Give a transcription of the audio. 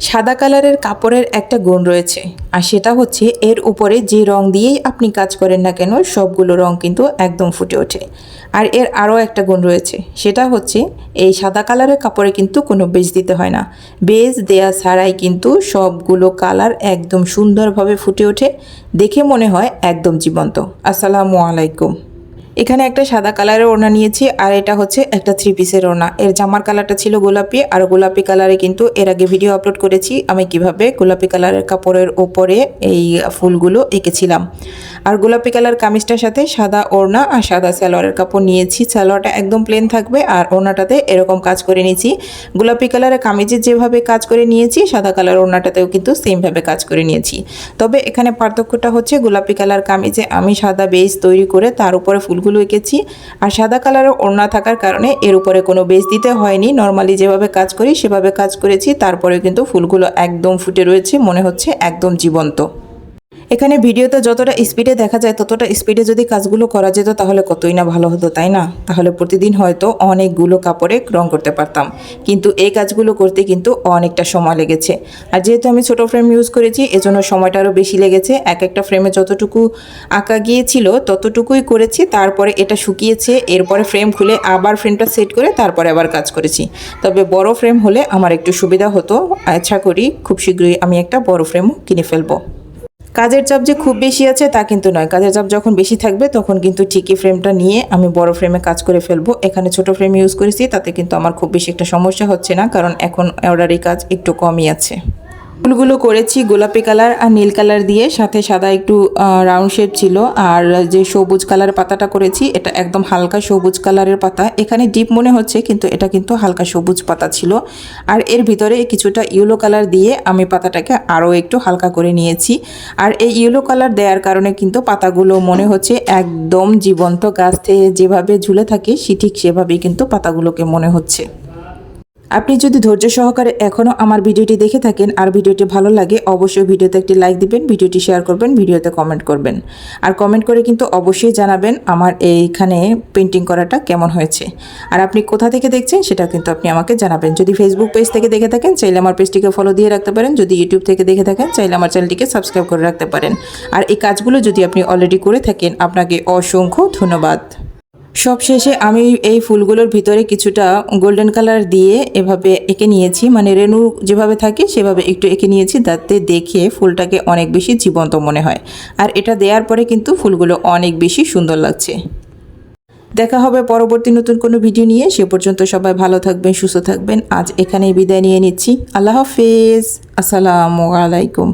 সাদা কালারের কাপড়ের একটা গুণ রয়েছে। আর সেটা হচ্ছে, এর উপরে যে রং দিয়েই আপনি কাজ করেন না কেন, সবগুলো রং কিন্তু একদম ফুটে ওঠে। আর এর আরও একটা গুণ রয়েছে, সেটা হচ্ছে, এই সাদা কালারের কাপড়ে কিন্তু কোনো বেজ দিতে হয় না। বেজ দেয়া ছাড়াই কিন্তু সবগুলো কালার একদম সুন্দরভাবে ফুটে ওঠে, দেখে মনে হয় একদম জীবন্ত। আসসালামু আলাইকুম। এখানে একটা সাদা কালারের ওড়না নিয়েছি, আর এটা হচ্ছে একটা থ্রি পিসের ওড়না। এর জামার কালারটা ছিল গোলাপি, আর গোলাপি কালারে কিন্তু এর আগে ভিডিও আপলোড করেছি, আমি কীভাবে গোলাপি কালারের কাপড়ের ওপরে এই ফুলগুলো এঁকেছিলাম। আর গোলাপি কালার কামিজটার সাথে সাদা ওড়না আর সাদা সালোয়ারের কাপড় নিয়েছি। সালোয়ারটা একদম প্লেন থাকবে আর ওড়নাটাতে এরকম কাজ করে নিয়েছি। গোলাপি কালারের কামিজে যেভাবে কাজ করে নিয়েছি, সাদা কালার ওড়নাটাতেও কিন্তু সেমভাবে কাজ করে নিয়েছি। তবে এখানে পার্থক্যটা হচ্ছে গোলাপি কালার কামিজে আমি সাদা বেস তৈরি করে তার উপরে ফুলগুলো এঁকেছি আর সাদা কালারের ওড়না থাকার কারণে এর উপরে কোনো বেস দিতে হয়নি। নর্মালি যেভাবে কাজ করি সেভাবে কাজ করেছি তারপরে কিন্তু ফুলগুলো একদম ফুটে রয়েছে, মনে হচ্ছে একদম জীবন্ত। এখানে ভিডিওতে যতটা স্পিডে দেখা যায়, ততটা স্পিডে যদি কাজগুলো করা যেত, তাহলে কতই না ভালো হতো, তাই না? তাহলে প্রতিদিন হয়তো অনেকগুলো কাপড়ে রং করতে পারতাম। কিন্তু এই কাজগুলো করতে কিন্তু অনেকটা সময় লেগেছে। আর যেহেতু আমি ছোট ফ্রেম ইউজ করেছি, এজন্য সময়টা আরও বেশি লেগেছে। এক একটা ফ্রেমে যতটুকু আঁকা গিয়েছিল, ততটুকুই করেছি। তারপরে এটা শুকিয়েছে, এরপরে ফ্রেম খুলে আবার ফ্রেমটা সেট করে তারপরে আবার কাজ করেছি। তবে বড় ফ্রেম হলে আমার একটু সুবিধা হতো। আচ্ছা করি, খুব শীঘ্রই আমি একটা বড় ফ্রেমও কিনে ফেলব। কাজের চাপ যে খুব বেশি আছে তা কিন্তু নয়। কাজের চাপ যখন বেশি থাকবে, তখন কিন্তু ঠিকই ফ্রেমটা নিয়ে আমি বড় ফ্রেমে কাজ করে ফেলব। এখানে ছোট ফ্রেম ইউজ করেছি, তাতে কিন্তু আমার খুব বেশি একটা সমস্যা হচ্ছে না, কারণ এখন অর্ডারি কাজ একটু কমই আছে। ফুলগুলো করেছি গোলাপি কালার আর নীল কালার দিয়ে, সাথে সাদা একটু রাউন্ড শেপ ছিল। আর যে সবুজ কালার পাতাটা করেছি, এটা একদম হালকা সবুজ কালারের পাতা। এখানে ডিপ মনে হচ্ছে, কিন্তু এটা কিন্তু হালকা সবুজ পাতা ছিল। আর এর ভিতরে কিছুটা ইয়েলো কালার দিয়ে আমি পাতাটাকে আরও একটু হালকা করে নিয়েছি। আর এই ইয়েলো কালার দেওয়ার কারণে কিন্তু পাতাগুলো মনে হচ্ছে একদম জীবন্ত গাছ থেকে যেভাবে ঝুলে থাকে, সে ঠিক সেভাবেই কিন্তু পাতাগুলোকে মনে হচ্ছে। আপনি যদি ধৈর্য সহকারে এখনও আমার ভিডিওটি দেখে থাকেন আর ভিডিওটি ভালো লাগে, অবশ্যই ভিডিওতে একটি লাইক দিবেন, ভিডিওটি শেয়ার করবেন, ভিডিওতে কমেন্ট করবেন। আর কমেন্ট করে কিন্তু অবশ্যই জানাবেন আমার এইখানে পেন্টিং করাটা কেমন হয়েছে। আর আপনি কোথা থেকে দেখছেন সেটা কিন্তু আপনি আমাকে জানাবেন। যদি ফেসবুক পেজ থেকে দেখে থাকেন, চাইলে আমার পেজটিকে ফলো দিয়ে রাখতে পারেন। যদি ইউটিউব থেকে দেখে থাকেন, চাইলে আমার চ্যানেলটিকে সাবস্ক্রাইব করে রাখতে পারেন। আর এই কাজগুলো যদি আপনি অলরেডি করে থাকেন, আপনাকে অসংখ্য ধন্যবাদ। সব শেষে আমি এই ফুলগুলোর ভিতরে কিছুটা গোল্ডেন কালার দিয়ে এভাবে এঁকে নিয়েছি। মানে রেনু যেভাবে থাকে, সেভাবে একটু এঁকে নিয়েছি যাতে দেখে ফুলটাকে অনেক বেশি জীবন্ত মনে হয়। আর এটা দেওয়ার পরে কিন্তু ফুলগুলো অনেক বেশি সুন্দর লাগছে। দেখা হবে পরবর্তী নতুন কোনো ভিডিও নিয়ে। সে পর্যন্ত সবাই ভালো থাকবেন, সুস্থ থাকবেন। আজ এখানেই বিদায় নিয়ে নিচ্ছি। আল্লাহ হাফেজ। আসসালামু আলাইকুম।